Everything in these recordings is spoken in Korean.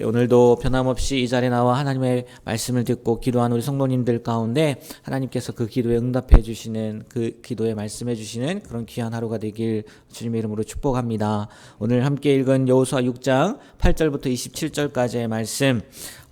네, 오늘도 변함없이 이 자리에 나와 하나님의 말씀을 듣고 기도한 우리 성도님들 가운데 하나님께서 그 기도에 응답해 주시는 그 기도에 말씀해 주시는 그런 귀한 하루가 되길 주님의 이름으로 축복합니다. 오늘 함께 읽은 여호수아 6장 8절부터 27절까지의 말씀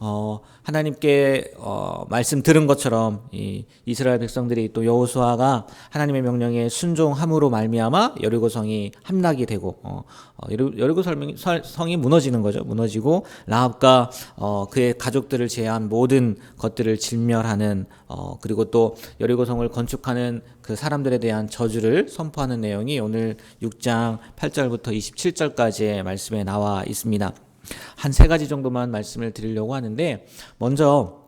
어, 하나님께 어, 말씀 들은 것처럼 이 이스라엘 백성들이 또 여호수아가 하나님의 명령에 순종함으로 말미암아 여리고성이 함락이 되고 어, 어, 여리고 성이 무너지는 거죠. 무너지고 라합과 어, 그의 가족들을 제한 모든 것들을 진멸하는 어, 그리고 또 여리고성을 건축하는 그 사람들에 대한 저주를 선포하는 내용이 오늘 6장 8절부터 27절까지의 말씀에 나와 있습니다. 한 세 가지 정도만 말씀을 드리려고 하는데 먼저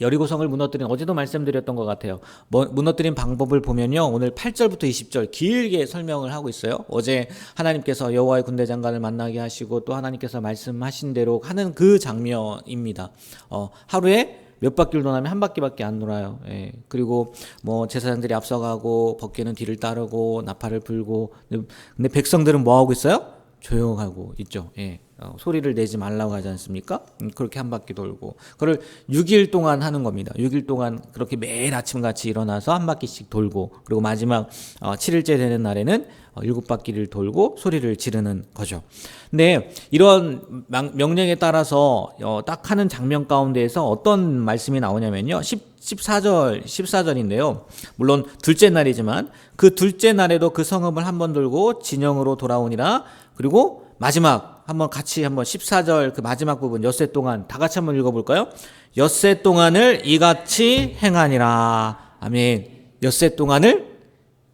여리고성을 무너뜨린 어제도 말씀드렸던 것 같아요. 뭐, 무너뜨린 방법을 보면요. 오늘 8절부터 20절 길게 설명을 하고 있어요. 어제 하나님께서 여호와의 군대 장관을 만나게 하시고 또 하나님께서 말씀하신 대로 하는 그 장면입니다. 어, 하루에 몇 바퀴를 도나면 한 바퀴밖에 안 돌아요. 예. 그리고 뭐 제사장들이 앞서가고 벗기는 뒤를 따르고 나팔을 불고 근데 백성들은 뭐 하고 있어요? 조용하고 있죠. 예. 어, 소리를 내지 말라고 하지 않습니까? 음, 그렇게 한 바퀴 돌고 그걸 6일 동안 하는 겁니다. 6일 동안 그렇게 매일 아침 같이 일어나서 한 바퀴씩 돌고 그리고 마지막 어, 7일째 되는 날에는 어, 7바퀴를 돌고 소리를 지르는 거죠. 근데 이런 명령에 따라서 어, 딱 하는 장면 가운데에서 어떤 말씀이 나오냐면요. 10, 14절, 14절인데요. 물론 둘째 날이지만 그 둘째 날에도 그 성읍을 한 번 돌고 진영으로 돌아오니라 그리고 마지막 한번 같이 한번 14절 그 마지막 부분 엿새 동안 다 같이 한번 읽어볼까요? 엿새 동안을 이같이 행하니라. 아멘. 엿새 동안을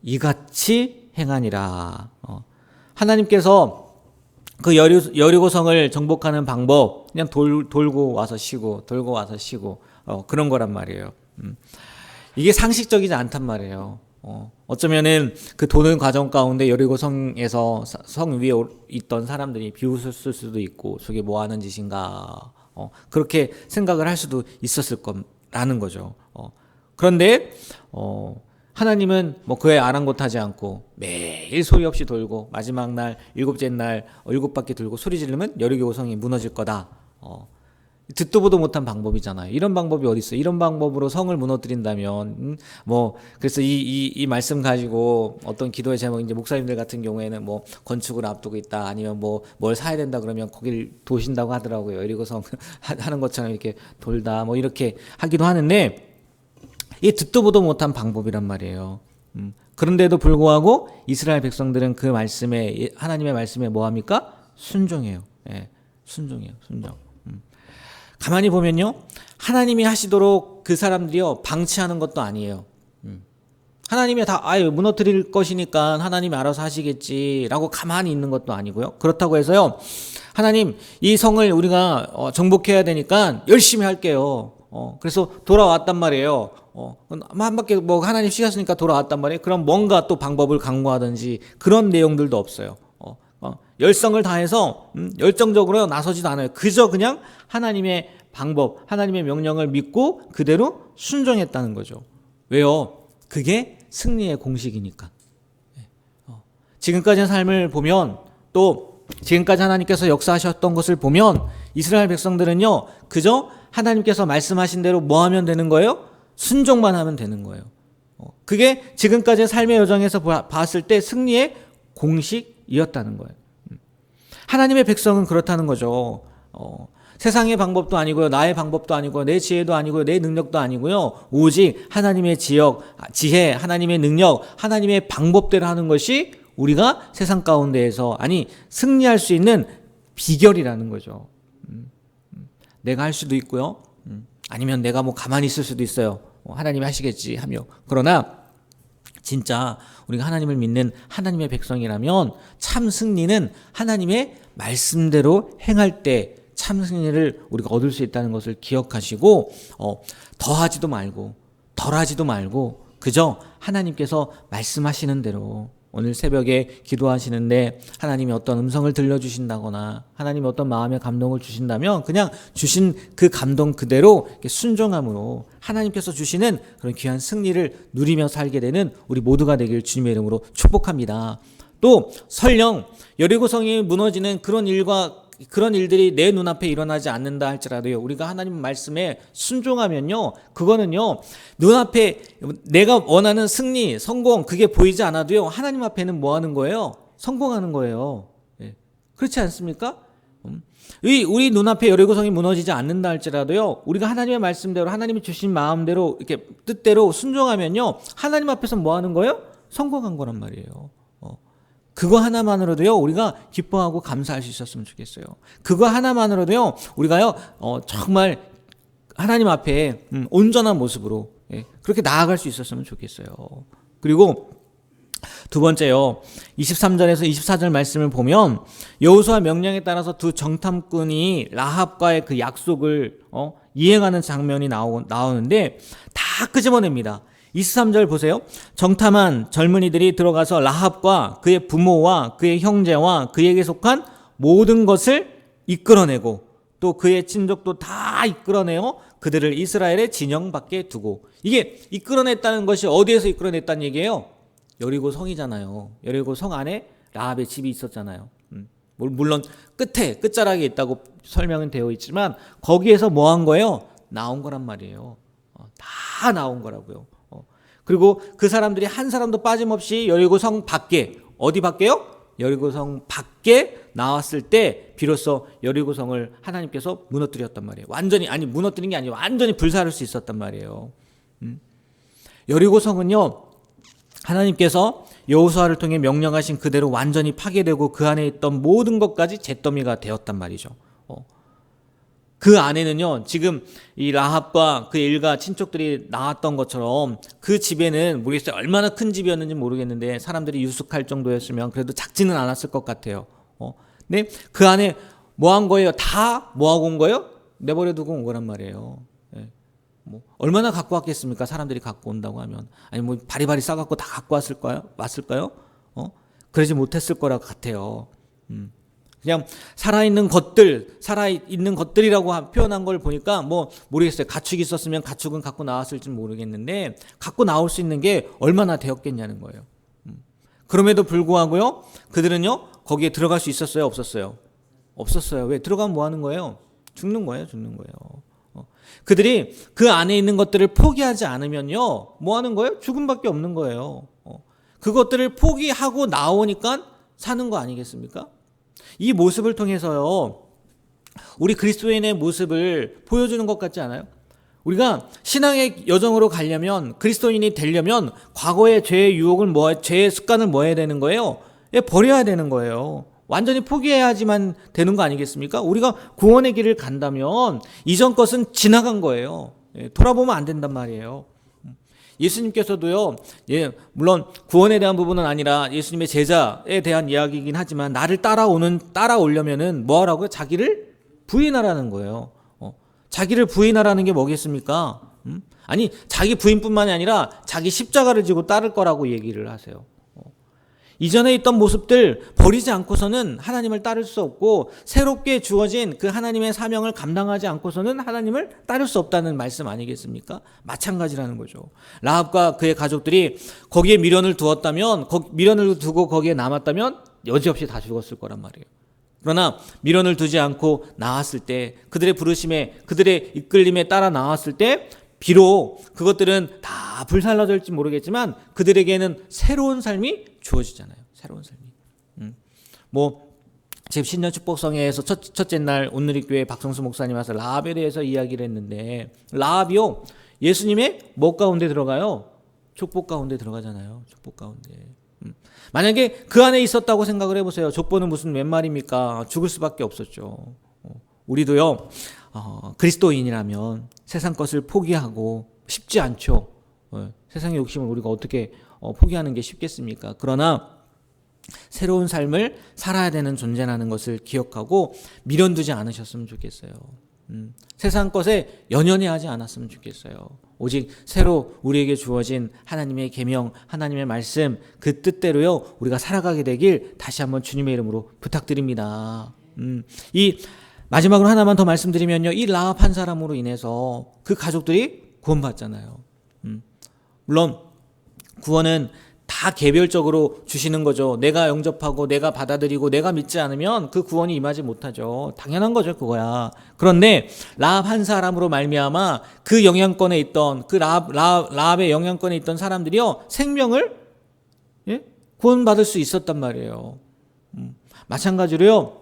이같이 행하니라. 어. 하나님께서 그 여리, 여리고성을 정복하는 방법 그냥 돌, 돌고 와서 쉬고 돌고 와서 쉬고 어, 그런 거란 말이에요. 음. 이게 상식적이지 않단 말이에요. 어, 어쩌면은 그 도는 과정 가운데 여리고 성에서 성 위에 있던 사람들이 비웃을 수도 있고 저게 뭐 하는 짓인가 어, 그렇게 생각을 할 수도 있었을 거라는 거죠. 어, 그런데 어, 하나님은 뭐 그에 아랑곳하지 않고 매일 소리 없이 돌고 마지막 날 일곱째 날 일곱 바퀴 돌고 소리 지르면 여리고 성이 무너질 거다. 어, 듣도 보도 못한 방법이잖아요. 이런 방법이 어디 있어? 이런 방법으로 성을 무너뜨린다면 음, 뭐 그래서 이, 이, 이 말씀 가지고 어떤 기도의 제목 이제 목사님들 같은 경우에는 뭐 건축을 앞두고 있다 아니면 뭐 뭘 사야 된다 그러면 거길 도신다고 하더라고요. 이리고 성 하는 것처럼 이렇게 돌다 뭐 이렇게 하기도 하는데 이 듣도 보도 못한 방법이란 말이에요. 음, 그런데도 불구하고 이스라엘 백성들은 그 말씀에 하나님의 말씀에 뭐 합니까? 순종해요. 예, 순종해요. 순종. 가만히 보면요. 하나님이 하시도록 그 사람들이요. 방치하는 것도 아니에요. 음. 하나님이 다, 아유, 무너뜨릴 것이니까 하나님이 알아서 하시겠지라고 가만히 있는 것도 아니고요. 그렇다고 해서요. 하나님, 이 성을 우리가 어, 정복해야 되니까 열심히 할게요. 어, 그래서 돌아왔단 말이에요. 어, 한 바퀴 뭐 하나님 쉬었으니까 돌아왔단 말이에요. 그럼 뭔가 또 방법을 강구하든지 그런 내용들도 없어요. 열성을 다해서 음, 열정적으로 나서지도 않아요. 그저 그냥 하나님의 방법, 하나님의 명령을 믿고 그대로 순종했다는 거죠. 왜요? 그게 승리의 공식이니까. 예. 어. 지금까지의 삶을 보면 또 지금까지 하나님께서 역사하셨던 것을 보면 이스라엘 백성들은요, 그저 하나님께서 말씀하신 대로 뭐 하면 되는 거예요? 순종만 하면 되는 거예요. 어. 그게 지금까지의 삶의 여정에서 봤을 때 승리의 공식 이었다는 거예요. 하나님의 백성은 그렇다는 거죠. 어, 세상의 방법도 아니고요. 나의 방법도 아니고요. 내 지혜도 아니고요. 내 능력도 아니고요. 오직 하나님의 지역, 지혜, 하나님의 능력, 하나님의 방법대로 하는 것이 우리가 세상 가운데에서 아니 승리할 수 있는 비결이라는 거죠. 음, 음. 내가 할 수도 있고요. 음, 아니면 내가 뭐 가만히 있을 수도 있어요. 어, 하나님이 하시겠지 하며. 그러나 진짜 우리가 하나님을 믿는 하나님의 백성이라면 참 승리는 하나님의 말씀대로 행할 때 참 승리를 우리가 얻을 수 있다는 것을 기억하시고 어, 더하지도 말고 덜하지도 말고 그저 하나님께서 말씀하시는 대로 오늘 새벽에 기도하시는데 하나님이 어떤 음성을 들려주신다거나 하나님이 어떤 마음의 감동을 주신다면 그냥 주신 그 감동 그대로 순종함으로 하나님께서 주시는 그런 귀한 승리를 누리며 살게 되는 우리 모두가 되길 주님의 이름으로 축복합니다. 또 설령 여리고성이 무너지는 그런 일과 그런 일들이 내 눈앞에 일어나지 않는다 할지라도요. 우리가 하나님 말씀에 순종하면요. 그거는요. 눈앞에 내가 원하는 승리, 성공 그게 보이지 않아도요. 하나님 앞에는 뭐 하는 거예요? 성공하는 거예요. 예. 그렇지 않습니까? 음. 이 우리 눈앞에 여리고성이 무너지지 않는다 할지라도요. 우리가 하나님의 말씀대로 하나님이 주신 마음대로 이렇게 뜻대로 순종하면요. 하나님 앞에서 뭐 하는 거예요? 성공한 거란 말이에요. 어. 그거 하나만으로도요 우리가 기뻐하고 감사할 수 있었으면 좋겠어요. 그거 하나만으로도요 우리가요 어, 정말 하나님 앞에 음, 온전한 모습으로 예, 그렇게 나아갈 수 있었으면 좋겠어요. 그리고 두 번째요. 23절에서 24절 말씀을 보면 여호수아 명령에 따라서 두 정탐꾼이 라합과의 그 약속을 어, 이행하는 장면이 나오, 나오는데 다 끄집어냅니다. 23절 보세요. 정탐한 젊은이들이 들어가서 라합과 그의 부모와 그의 형제와 그에게 속한 모든 것을 이끌어내고 또 그의 친족도 다 이끌어내어 그들을 이스라엘의 진영 밖에 두고 이게 이끌어냈다는 것이 어디에서 이끌어냈다는 얘기예요? 여리고 성이잖아요. 여리고 성 안에 라합의 집이 있었잖아요. 음, 물론 끝에 끝자락에 있다고 설명은 되어 있지만 거기에서 뭐 한 거예요? 나온 거란 말이에요. 어, 다 나온 거라고요. 어, 그리고 그 사람들이 한 사람도 빠짐없이 여리고 성 밖에 어디 밖에요? 여리고 성 밖에 나왔을 때 비로소 여리고 성을 하나님께서 무너뜨렸단 말이에요. 완전히 아니 무너뜨린 게 아니고 완전히 불사를 수 있었단 말이에요. 음? 여리고 성은요 하나님께서 여호수아를 통해 명령하신 그대로 완전히 파괴되고 그 안에 있던 모든 것까지 잿더미가 되었단 말이죠. 어. 그 안에는요 지금 이 라합과 그 일가 친척들이 나왔던 것처럼 그 집에는 모르겠어요 얼마나 큰 집이었는지 모르겠는데 사람들이 유숙할 정도였으면 그래도 작지는 않았을 것 같아요. 어. 근데 그 안에 뭐 한 거예요? 다 뭐 하고 온 거예요? 내버려 두고 온 거란 말이에요. 뭐 얼마나 갖고 왔겠습니까? 사람들이 갖고 온다고 하면 아니 뭐 바리바리 싸갖고 다 갖고 왔을까요? 왔을까요? 어 그러지 못했을 거라 같아요. 음. 그냥 살아있는 것들, 살아있는 것들이라고 표현한 걸 보니까 뭐 모르겠어요. 가축이 있었으면 가축은 갖고 나왔을지 모르겠는데 갖고 나올 수 있는 게 얼마나 되었겠냐는 거예요. 음. 그럼에도 불구하고요, 그들은요 거기에 들어갈 수 있었어요, 없었어요? 없었어요. 왜 들어가면 뭐 하는 거예요? 죽는 거예요, 죽는 거예요. 그들이 그 안에 있는 것들을 포기하지 않으면요, 뭐 하는 거예요? 죽음밖에 없는 거예요. 어. 그것들을 포기하고 나오니까 사는 거 아니겠습니까? 이 모습을 통해서요, 우리 그리스도인의 모습을 보여주는 것 같지 않아요? 우리가 신앙의 여정으로 가려면 그리스도인이 되려면 과거의 죄의 유혹을 뭐 죄의 습관을 뭐 해야 되는 거예요? 예, 버려야 되는 거예요. 완전히 포기해야지만 되는 거 아니겠습니까? 우리가 구원의 길을 간다면 이전 것은 지나간 거예요. 예, 돌아보면 안 된단 말이에요. 예수님께서도요, 예, 물론 구원에 대한 부분은 아니라 예수님의 제자에 대한 이야기이긴 하지만 나를 따라오는, 따라오려면은 뭐 하라고요? 자기를 부인하라는 거예요. 어, 자기를 부인하라는 게 뭐겠습니까? 음? 아니, 자기 부인뿐만이 아니라 자기 십자가를 지고 따를 거라고 얘기를 하세요. 이전에 있던 모습들 버리지 않고서는 하나님을 따를 수 없고 새롭게 주어진 그 하나님의 사명을 감당하지 않고서는 하나님을 따를 수 없다는 말씀 아니겠습니까? 마찬가지라는 거죠. 라합과 그의 가족들이 거기에 미련을 두었다면 미련을 두고 거기에 남았다면 여지없이 다 죽었을 거란 말이에요. 그러나 미련을 두지 않고 나왔을 때 그들의 부르심에 그들의 이끌림에 따라 나왔을 때 비록 그것들은 다 불살라질지 모르겠지만 그들에게는 새로운 삶이 주어지잖아요. 새로운 삶이. 음. 뭐 지금 신년 축복성회에서 첫, 첫째 날 오늘의 교회 박성수 목사님 와서 라합에 대해서 이야기를 했는데 라합이요 예수님의 뭐 가운데 들어가요? 족보 가운데 들어가잖아요. 족보 가운데. 음. 만약에 그 안에 있었다고 생각을 해보세요. 족보는 무슨 웬 말입니까? 죽을 수밖에 없었죠. 어. 우리도요 어, 그리스도인이라면 세상 것을 포기하고 쉽지 않죠. 어, 세상의 욕심을 우리가 어떻게 어, 포기하는 게 쉽겠습니까? 그러나 새로운 삶을 살아야 되는 존재라는 것을 기억하고 미련두지 않으셨으면 좋겠어요. 음, 세상 것에 연연해 하지 않았으면 좋겠어요. 오직 새로 우리에게 주어진 하나님의 계명, 하나님의 말씀 그 뜻대로요 우리가 살아가게 되길 다시 한번 주님의 이름으로 부탁드립니다. 음, 이 마지막으로 하나만 더 말씀드리면요. 이 라합 한 사람으로 인해서 그 가족들이 구원받잖아요. 음. 물론 구원은 다다 개별적으로 주시는 거죠. 내가 영접하고 내가 받아들이고 내가 믿지 않으면 그 구원이 임하지 못하죠. 당연한 거죠, 그거야. 그런데 라합 한 사람으로 말미암아 그 영향권에 있던 그 라합 라합 라합의 영향권에 있던 사람들이요 생명을 예? 구원받을 수 있었단 말이에요. 음, 마찬가지로요.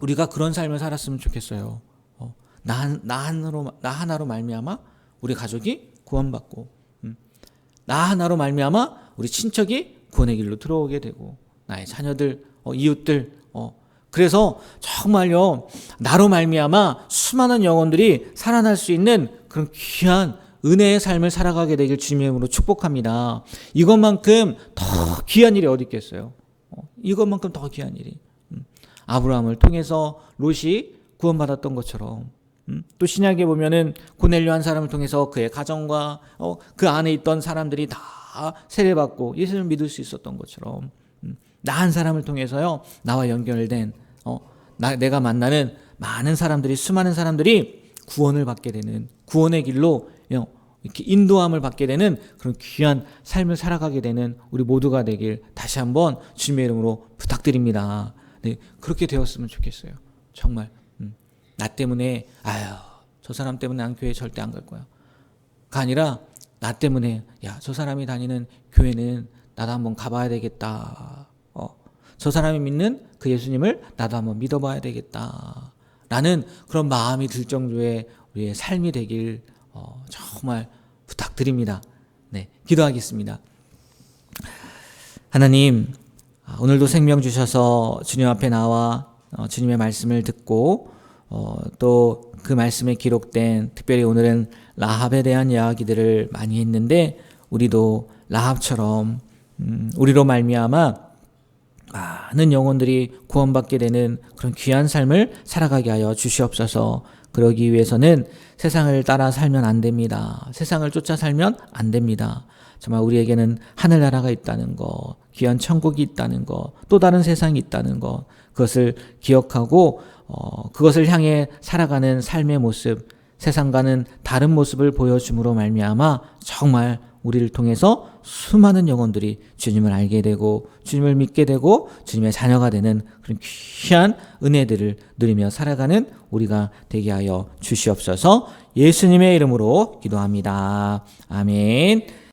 우리가 그런 삶을 살았으면 좋겠어요. 어, 나, 나 하나로 나 하나로 말미암아 우리 가족이 구원받고 음, 나 하나로 말미암아 우리 친척이 구원의 길로 들어오게 되고 나의 자녀들 어, 이웃들 어, 그래서 정말요 나로 말미암아 수많은 영혼들이 살아날 수 있는 그런 귀한 은혜의 삶을 살아가게 되길 주님의 이름으로 축복합니다. 이것만큼 더 귀한 일이 어디 있겠어요? 어, 이것만큼 더 귀한 일이 음, 아브라함을 통해서 롯이 구원받았던 것처럼 음, 또 신약에 보면은 고넬료 한 사람을 통해서 그의 가정과 어, 그 안에 있던 사람들이 다 세례받고 예수를 믿을 수 있었던 것처럼 음, 나한 사람을 통해서요 나와 연결된 어, 나, 내가 만나는 많은 사람들이 수많은 사람들이 구원을 받게 되는 구원의 길로 어, 이렇게 인도함을 받게 되는 그런 귀한 삶을 살아가게 되는 우리 모두가 되길 다시 한번 주님의 이름으로 부탁드립니다. 네, 그렇게 되었으면 좋겠어요. 정말 음, 나 때문에 아유 저 사람 때문에 난 교회 절대 안 갈 거야. 가 아니라 나 때문에 야 저 사람이 다니는 교회는 나도 한번 가봐야 되겠다. 어, 저 사람이 믿는 그 예수님을 나도 한번 믿어봐야 되겠다. 라는 그런 마음이 들 정도의 우리의 삶이 되길 어, 정말 부탁드립니다. 네, 기도하겠습니다. 하나님, 아, 오늘도 생명 주셔서 주님 앞에 나와 어, 주님의 말씀을 듣고 어, 또 그 말씀에 기록된 특별히 오늘은 라합에 대한 이야기들을 많이 했는데 우리도 라합처럼 음, 우리로 말미암아 많은 영혼들이 구원받게 되는 그런 귀한 삶을 살아가게 하여 주시옵소서. 그러기 위해서는 세상을 따라 살면 안 됩니다. 세상을 쫓아 살면 안 됩니다. 정말 우리에게는 하늘나라가 있다는 거, 귀한 천국이 있다는 거, 또 다른 세상이 있다는 거, 그것을 기억하고 어, 그것을 향해 살아가는 삶의 모습, 세상과는 다른 모습을 보여줌으로 말미암아 정말 우리를 통해서 수많은 영혼들이 주님을 알게 되고 주님을 믿게 되고 주님의 자녀가 되는 그런 귀한 은혜들을 누리며 살아가는 우리가 되게 하여 주시옵소서 예수님의 이름으로 기도합니다. 아멘.